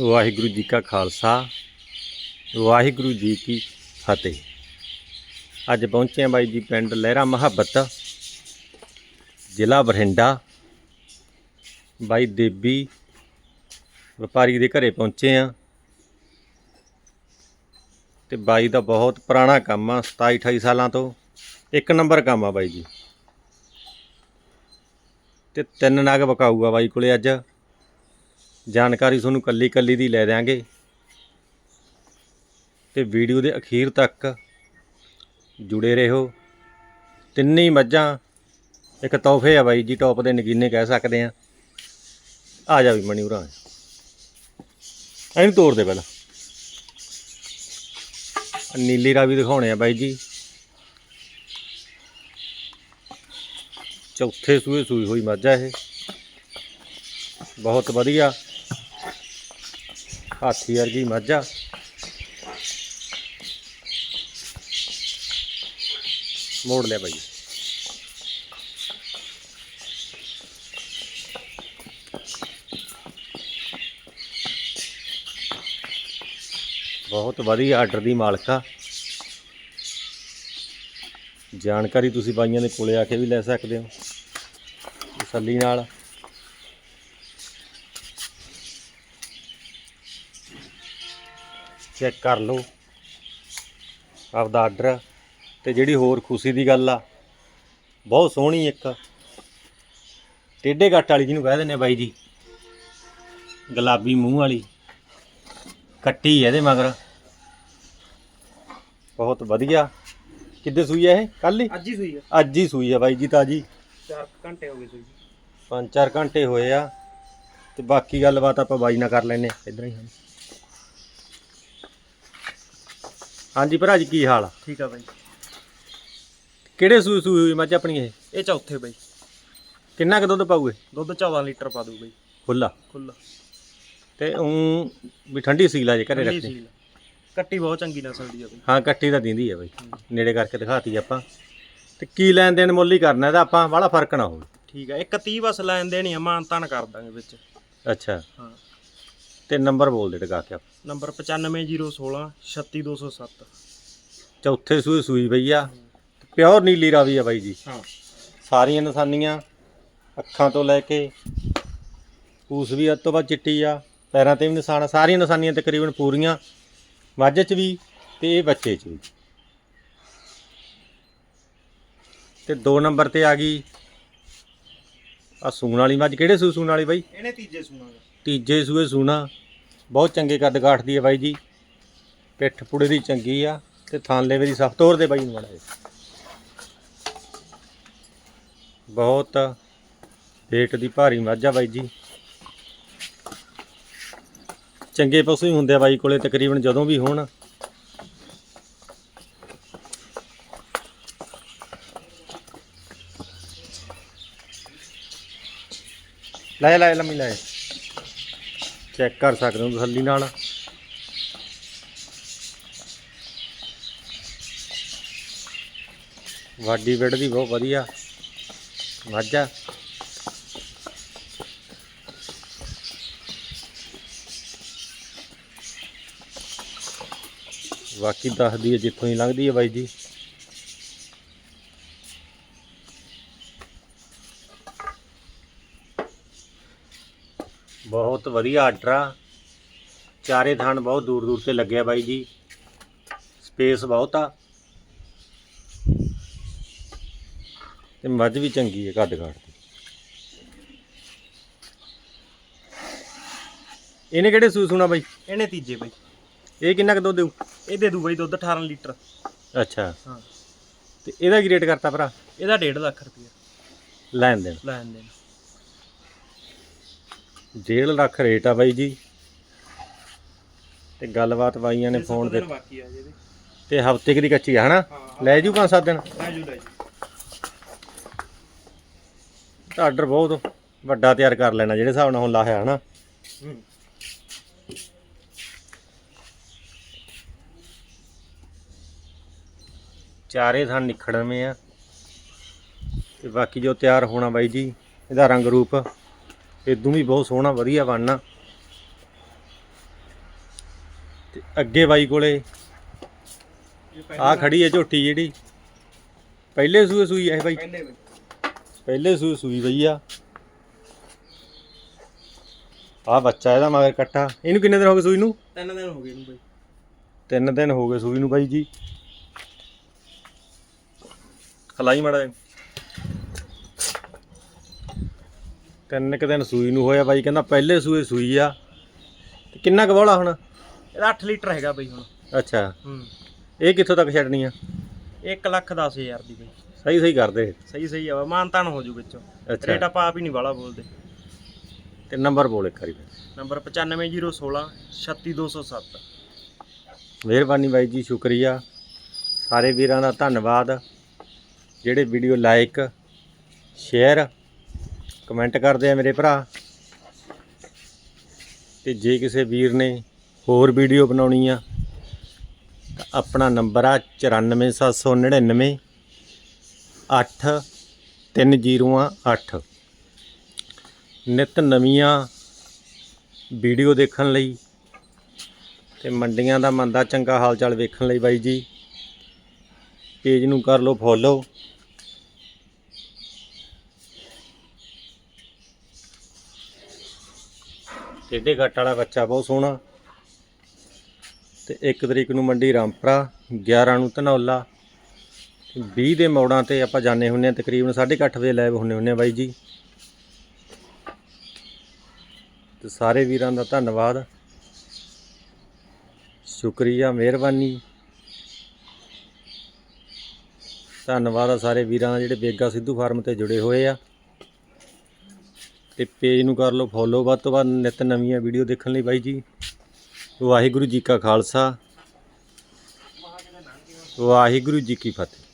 ਵਾਹਿਗੁਰੂ ਜੀ ਕਾ ਖਾਲਸਾ, ਵਾਹਿਗੁਰੂ ਜੀ ਕੀ ਫਤਿਹ। ਅੱਜ ਪਹੁੰਚੇ ਹਾਂ ਬਾਈ ਜੀ ਪਿੰਡ ਲਹਿਰਾ ਮੁਹੱਬਤ, ਜ਼ਿਲ੍ਹਾ ਬਠਿੰਡਾ। ਬਾਈ ਦੇਬੀ ਵਪਾਰੀ ਦੇ ਘਰੇ ਪਹੁੰਚੇ ਆ ਤੇ ਬਾਈ ਦਾ ਬਹੁਤ ਪੁਰਾਣਾ ਕੰਮ ਆ 27 28 ਸਾਲਾਂ ਤੋਂ। ਇੱਕ ਨੰਬਰ ਕੰਮ ਆ ਬਾਈ ਜੀ। ਤੇ ਤਿੰਨ ਨਗ ਬਕਾਊਗਾ ਬਾਈ ਕੋਲੇ ਅੱਜ। ਜਾਣਕਾਰੀ ਤੁਹਾਨੂੰ ਕੱਲੀ ਕੱਲੀ ਦੀ ਲੈ ਦਿਆਂਗੇ। ਤੇ ਵੀਡੀਓ ਦੇ ਅਖੀਰ ਤੱਕ ਜੁੜੇ ਰਹੋ। ਤਿੰਨੇ ਹੀ ਮੱਝਾਂ, ਇੱਕ ਤੋਹਫੇ ਆ ਬਾਈ ਜੀ ਟੌਪ ਦੇ ਨਗੀਨੇ ਕਹਿ ਸਕਦੇ ਆ। ਆ ਜਾ ਵੀ ਮਣੀ ਉਰਾਂ। ਇਹਨੂੰ ਤੋੜ ਦੇ ਪਹਿਲਾਂ। ਆਹ ਨੀਲੀ ਰਾਵੀ ਦਿਖਾਉਣੇ ਆ ਬਾਈ ਜੀ। ਚੌਥੇ ਸੂਏ ਸੂਈ ਹੋਈ ਮੱਝ ਆ ਇਹ। ਬਹੁਤ ਵਧੀਆ। ਹਾਥੀ ਵਰਗੀ ਮੱਝ ਆ। ਮੋੜ ਲਿਆ ਬਾਈ। ਬਹੁਤ ਵਧੀਆ ਆਰਡਰ ਦੀ ਮਾਲਕ ਆ। ਜਾਣਕਾਰੀ ਤੁਸੀਂ ਬਾਈਆਂ ਦੇ ਕੋਲੇ ਆ ਕੇ ਵੀ ਲੈ ਸਕਦੇ ਹੋ। ਤਸੱਲੀ ਨਾਲ। ਚੈੱਕ ਕਰ ਲਓ। ਆਪਦਾ ਆਰਡਰ ਤੇ ਜਿਹੜੀ ਹੋਰ ਖੁਸ਼ੀ ਦੀ ਗੱਲ ਆ ਬਹੁਤ ਸੋਹਣੀ ਇੱਕ। ਟੇਢੇ ਗੱਟ ਵਾਲੀ ਜਿਹਨੂੰ ਕਹਿ ਦਿੰਦੇ ਆ ਬਾਈ ਜੀ। ਗੁਲਾਬੀ ਮੂੰਹ ਵਾਲੀ। ਕੱਟੀ ਇਹਦੇ ਮਗਰ। ਬਹੁਤ ਵਧੀਆ। ਕਿੱਦੇ ਸੂਈ ਆ ਇਹ? ਕੱਲ ਹੀ? ਅੱਜ ਹੀ ਸੂਈ ਆ। ਅੱਜ ਹੀ ਸੂਈ ਆ ਬਾਈ ਜੀ ਤਾਜੀ। 4 ਘੰਟੇ ਹੋ ਗਏ ਸੂਈ ਪੰਜ ਚਾਰ ਘੰਟੇ ਹੋਏ ਆ। ਤੇ ਬਾਕੀ ਗੱਲਬਾਤ ਆਪਾਂ ਬਾਈ ਨਾਲ ਕਰ ਲੈਨੇ ਇਧਰ ਹੀ ਹਾਂ ਹਾਂਜੀ ਭਰਾ ਜੀ ਕੀ ਹਾਲ ਆ? ਠੀਕ ਆ ਬਾਈ। ਕਿਹੜੇ ਸੂਈ ਸੂਈ ਹੋਈ ਮੱਝ ਆਪਣੀ ਇਹ? ਇਹ ਚੌਥੇ ਬਾਈ। ਕਿੰਨਾ ਕੁ ਦੁੱਧ ਪਾਊਗੇ? ਦੁੱਧ 14 ਲੀਟਰ ਪਾ ਦੂ ਬਾਈ। ਖੁੱਲਾ ਖੁੱਲਾ ਤੇ ਉਂ ਵੀ ਠੰਡੀ ਸੀਲਾ ਜੇ ਘਰੇ ਠੰਡੀ ਰੱਖੀ ਸੀਲ ਕੱਟੀ ਬਹੁਤ ਚੰਗੀ ਨਸਲ ਦੀ ਆ ਬਾਈ। ਹਾਂ ਕੱਟੀ ਤਾਂ ਦਿੰਦੀ ਆ ਬਾਈ। ਨੇੜੇ ਕਰਕੇ ਦਿਖਾਤੀ ਆਪਾਂ। ਤੇ ਕੀ ਲੈਣ ਦੇਣ ਮੁੱਲ ਹੀ ਕਰਨਾ ਇਹਦਾ ਆਪਾਂ ਬੜਾ ਫ਼ਰਕ ਨਾ ਹੋਵੇ। ਠੀਕ ਆ ਇੱਕ 30 ਬਸ ਲੈਣ ਦੇਣੀ ਆ ਮਾਨ ਤਾਨ ਕਰ ਦਾਂਗੇ ਵਿੱਚ। ਅੱਛਾ। ਹਾਂ। ਤੇ ਨੰਬਰ ਬੋਲ ਦੇ ਟਕਾ ਕੇ ਆਪਾਂ। ਨੰਬਰ 95016 36207 ਚੌਥੇ ਸੂਈ ਸੂਈ ਪਈ ਆ। ਪਿਓਰ ਨੀਲੀ ਰਾਵੀ ਆ ਬਾਈ ਜੀ। ਹਾਂ। ਸਾਰੀਆਂ ਨਿਸ਼ਾਨੀਆਂ ਅੱਖਾਂ ਤੋਂ ਲੈ ਕੇ ਪੂਸ ਵੀ ਅੱਧ ਤੋਂ ਬਾਅਦ ਚਿੱਟੀ ਆ। ਪੈਰਾਂ ਤੇ ਵੀ ਨਿਸ਼ਾਨ ਆ। ਸਾਰੀਆਂ ਨਿਸ਼ਾਨੀਆਂ ਤਕਰੀਬਨ ਪੂਰੀਆਂ। ਮੱਝ 'ਚ ਵੀ ਤੇ ਇਹ ਬੱਚੇ 'ਚ ਵੀ। ਤੇ 2 ਨੰਬਰ ਤੇ ਆ ਗਈ ਆ ਸੂਣ ਵਾਲੀ ਮੱਝ ਕਿਹੜੇ ਸੂ ਸੂਣ ਵਾਲੀ ਬਾਈ? ਇਹਨੇ ਤੀਜੇ ਸੂਣਾਗਾ ਤੀਜੇ ਸੂਏ ਸੂਣਾ। ਬਹੁਤ ਚੰਗੇ ਕੱਦ ਕਾਠਦੀ ਹੈ ਬਾਈ ਜੀ। ਪਿੱਠ ਪੁੜੇ ਦੀ ਚੰਗੀ ਆ ਤੇ ਥਾਂ ਲੈਵੇ ਦੀ ਸਖਤ ਤੋਰ ਦੇ ਬਾਈ ਨੂੰ ਮਾੜਾ। ਬਹੁਤ ਵੇਟ ਦੀ ਭਾਰੀ ਮੱਝ ਆ ਬਾਈ ਜੀ। ਚੰਗੇ ਪਸ਼ੂ ਹੀ ਹੁੰਦੇ ਆ ਬਾਈ ਕੋਲੇ ਤਕਰੀਬਨ ਜਦੋਂ ਵੀ ਹੋਣ। ਲੈ ਲੈ ਲੰਮੀ ਲੈ ਚੈੱਕ ਕਰ ਸਕਦੇ ਹੋ ਤਸੱਲੀ ਨਾਲ। ਵਾਡੀ ਬੈਡ ਦੀ ਬਹੁਤ ਵਧੀਆ। ਮੱਝ ਆ। ਬਾਕੀ ਦੱਸਦੀ ਹੈ ਜਿੱਥੋਂ ਹੀ ਲੰਘਦੀ ਹੈ ਬਾਈ ਜੀ। ਬਹੁਤ ਵਧੀਆ ਆਰਡਰ ਆ। ਚਾਰੇ ਥਣ ਬਹੁਤ ਦੂਰ ਦੂਰ ਤੇ ਲੱਗਿਆ ਬਾਈ ਜੀ। ਸਪੇਸ ਬਹੁਤ ਆ। ਤੇ ਮੱਝ ਵੀ ਚੰਗੀ ਹੈ ਕੱਦ ਕਾਠ ਦੀ ਇਹਨੇ ਕਿਹੜੇ ਸੂ ਸੁਣਾ ਬਾਈ? ਇਹਨੇ ਤੀਜੇ ਬਾਈ। ਇਹ ਕਿੰਨਾ ਕੁ ਦੁੱਧ ਦੇਊ? ਇਹ ਦੇ ਦੂ ਬਾਈ ਦੁੱਧ 18 ਲੀਟਰ। ਅੱਛਾ। ਹਾਂ। ਤੇ ਇਹਦਾ ਕੀ ਰੇਟ ਕਰਤਾ ਭਰਾ? ਇਹਦਾ 1.5 ਲੱਖ ਰੁਪਇਆ। ਲੈਣ ਦੇਣ। ਲੈਣ ਦੇਣ। ਡੇਢ ਲੱਖ ਰੇਟ ਆ ਬਾਈ ਜੀ। ਤੇ ਗੱਲਬਾਤ ਬਾਈਆਂ ਨੇ ਫੋਨ ਤੇ ਬਾਕੀ ਆ ਜਿਹਦੇ ਤੇ ਹਫ਼ਤੇ ਕੁ ਦੀ ਕੱਚੀ ਆ ਹਨਾ? ਲੈ ਜੂ ਪੰਜ ਸੱਤ ਦਿਨ? ਲੈ ਜੂ ਲੈ ਜੂ। ਆਰਡਰ ਬਹੁਤ ਵੱਡਾ ਤਿਆਰ ਕਰ ਲੈਣਾ ਜਿਹੜੇ ਹਿਸਾਬ ਨਾਲ ਹੁਣ ਲਾਹਿਆ ਹਨਾ? ਚਾਰੇ ਥਾਂ ਨਿਖੜਵੇਂ ਆ। ਤੇ ਬਾਕੀ ਜੋ ਤਿਆਰ ਹੋਣਾ ਬਾਈ ਜੀ ਇਹਦਾ ਰੰਗ ਰੂਪ ਇਦੋਂ ਵੀ ਬਹੁਤ ਸੋਹਣਾ ਵਧੀਆ ਬਣਨਾ। ਤੇ ਅੱਗੇ ਬਾਈ ਕੋਲੇ ਆ ਖੜੀ ਹੈ ਝੋਟੀ ਜਿਹੜੀ। ਪਹਿਲੇ ਸੂਏ ਸੂਈ ਹੈ ਬਾਈ। ਪਹਿਲੇ ਸੂਏ ਸੂਈ ਬਈ ਆ। ਆ ਬੱਚਾ ਇਹਦਾ ਮਗਰ ਕੱਟਾ। ਇਹਨੂੰ ਕਿੰਨੇ ਦਿਨ ਹੋ ਗਏ ਸੂਈ ਨੂੰ? ਤਿੰਨ ਦਿਨ ਹੋ ਗਏ ਇਹਨੂੰ ਬਈ। ਤਿੰਨ ਦਿਨ ਹੋ ਗਏ ਸੂਈ ਨੂੰ ਬਾਈ ਜੀ। ਖਲਾਈ ਮੜਾ ਤਿੰਨ ਕੁ ਦਿਨ ਸੂਈ ਨੂੰ ਹੋਇਆ ਬਾਈ ਕਹਿੰਦਾ ਪਹਿਲੇ ਸੂਏ ਸੂਈ ਆ। ਤੇ ਕਿੰਨਾ ਕੁ ਬੋਲਾ ਹੁਣ? ਇਹਦਾ 8 ਲੀਟਰ ਹੈਗਾ ਬਈ ਹੁਣ। ਅੱਛਾ। ਹੂੰ। ਇਹ ਕਿੱਥੋਂ ਤੱਕ ਛੱਡਣੀ ਆ? 1 ਲੱਖ 10 ਹਜ਼ਾਰ ਦੀ ਬਈ। ਸਹੀ ਸਹੀ ਕਰਦੇ। ਸਹੀ ਸਹੀ ਆ ਮਾਨਤਾਨ ਹੋ ਜੂ ਵਿੱਚੋਂ। ਅੱਛਾ। ਰੇਟ ਆਪਾਂ ਆਪ ਹੀ ਨਹੀਂ ਵਾਲਾ ਬੋਲਦੇ। ਤੇ ਨੰਬਰ ਬੋਲ ਇੱਕ ਵਾਰੀ ਨੰਬਰ 95016 36207 ਮਿਹਰਬਾਨੀ ਬਾਈ ਜੀ ਸ਼ੁਕਰੀਆ। ਸਾਰੇ ਵੀਰਾਂ ਦਾ ਧੰਨਵਾਦ। ਜਿਹੜੇ ਵੀਡੀਓ ਲਾਈਕ ਸ਼ੇਅਰ ਕਮੈਂਟ ਕਰਦੇ ਆ ਮੇਰੇ ਭਰਾ। ਤੇ ਜੇ ਕਿਸੇ ਵੀਰ ਨੇ ਹੋਰ ਵੀਡੀਓ ਬਣਾਉਣੀ ਆ, ਤਾਂ ਆਪਣਾ ਨੰਬਰ ਆ 94799 8 308 ਨਿਤ ਨਵੀਆਂ ਵੀਡੀਓ ਦੇਖਣ ਲਈ ਤੇ ਮੰਡੀਆਂ ਦਾ ਮੰਦਾ ਚੰਗਾ ਹਾਲ ਚਾਲ ਵੇਖਣ ਲਈ ਬਾਈ ਜੀ। ਪੇਜ ਨੂੰ ਕਰ ਲਓ ਫੋਲੋ। ਟੇਢੇ ਘੱਟ ਵਾਲਾ ਬੱਚਾ ਬਹੁਤ ਸੋਹਣਾ। ਤੇ 1 ਤਰੀਕ ਨੂੰ ਮੰਡੀ ਰਾਮਪਰਾ 11 ਨੂੰ ਧਨੌਲਾ। 20 ਦੇ ਮੋੜਾਂ ਤੇ ਆਪਾਂ ਜਾਣੇ ਹੁੰਨੇ ਆ ਤਕਰੀਬਨ 8:30 ਵਜੇ ਲਾਈਵ ਹੁੰਨੇ ਹੁੰਨੇ ਆ ਬਾਈ ਜੀ। ਤੇ ਸਾਰੇ ਵੀਰਾਂ ਦਾ ਧੰਨਵਾਦ। ਸ਼ੁਕਰੀਆ, ਮਿਹਰਬਾਨੀ। ਧੰਨਵਾਦ ਆ ਸਾਰੇ ਵੀਰਾਂ ਦਾ ਜਿਹੜੇ ਬੇਗਾ ਸਿੱਧੂ ਫਾਰਮ ਤੇ ਜੁੜੇ ਹੋਏ ਆ। ਤੇ ਪੇਜ ਨੂੰ ਕਰ ਲਓ ਫੋਲੋ ਵੱਧ ਤੋਂ ਵੱਧ ਨਿਤ ਨਵੀਆਂ ਵੀਡੀਓ ਦੇਖਣ ਲਈ ਬਾਈ ਜੀ। ਵਾਹਿਗੁਰੂ ਜੀ ਕਾ ਖਾਲਸਾ। ਵਾਹਿਗੁਰੂ ਜੀ ਕੀ ਫਤਿਹ।